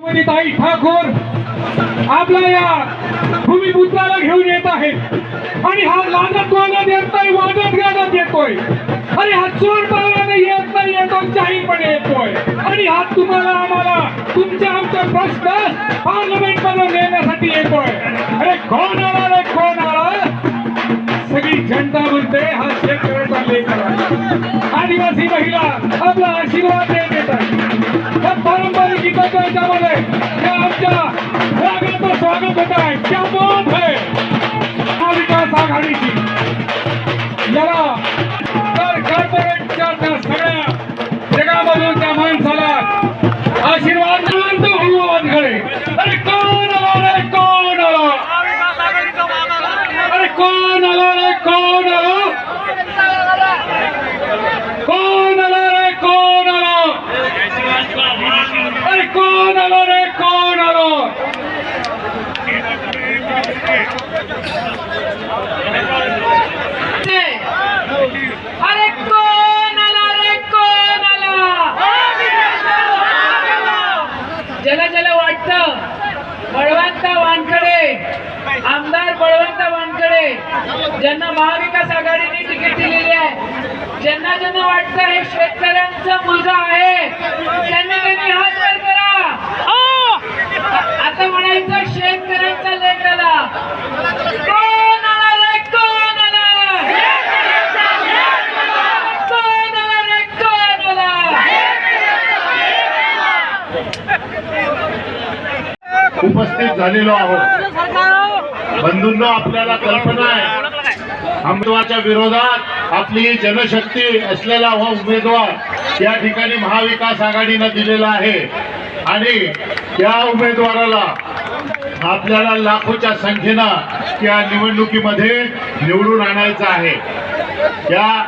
ताई ठाकूर आपल्या या भूमिपुत्राला घेऊन येत आहे आणि हा लाजत वाजत येतोय वाजत गाजत येतोय. आणि हा चोर पावलाने येत नाही येतो जाहीरपणे येतोय. आणि हा तुम्हाला आम्हाला तुमच्या आमचे प्रश्न पार्लमेंटमध्ये नेण्यासाठी येतोय. अरे कोण आला रे कोण आला? सगळी जनता म्हणते हा शेतकऱ्याचा लेकर. आदिवासी महिला आपला आशीर्वाद देत येतात. पारंपरिक गीताच्या याच्यामध्ये त्या आमच्या स्वागताचं स्वागत होत आहे. क्या बात है महाविकास आघाडीची. याला तर कॉर्पोरेटच्या त्या सगळ्या जगामधून त्या माणसाला आशीर्वाद मिळून तो भगवान घडे. अरे कोण आला रे? कोण आला? अरे कोण आला रे? कोण आला कोण आला रे कोण आला अरे कोण आला रे कोण आला अरे कोण आला रे कोण आला ज्याला ज्याला बळवंत वानखडे आमदार बळवंत वानखडे ज्यांना महाविकास आघाडीने तिकीट दिलेली आहे ज्यांना ज्यांना वाटतं हे शेतकऱ्यांचा मुलगा आहे त्यांनी त्यांनी हात वर करा आ- आता म्हणायचं शेतकऱ्यांचा लेख आला कोण आला रे कोण आला कोण आला रे कोण आला उपस्थित झालेलो आहोत. बंधूंनो आपल्याला कल्पना आहे. आमदाराच्या विरोधात आपली जनशक्ती असलेला हा उमेदवार या ठिकाणी महाविकास आघाडीनं दिलेला आहे. आणि त्या उमेदवाराला आपल्याला लाखोच्या संख्येनं त्या निवडणुकीमध्ये निवडून आणायचं आहे. या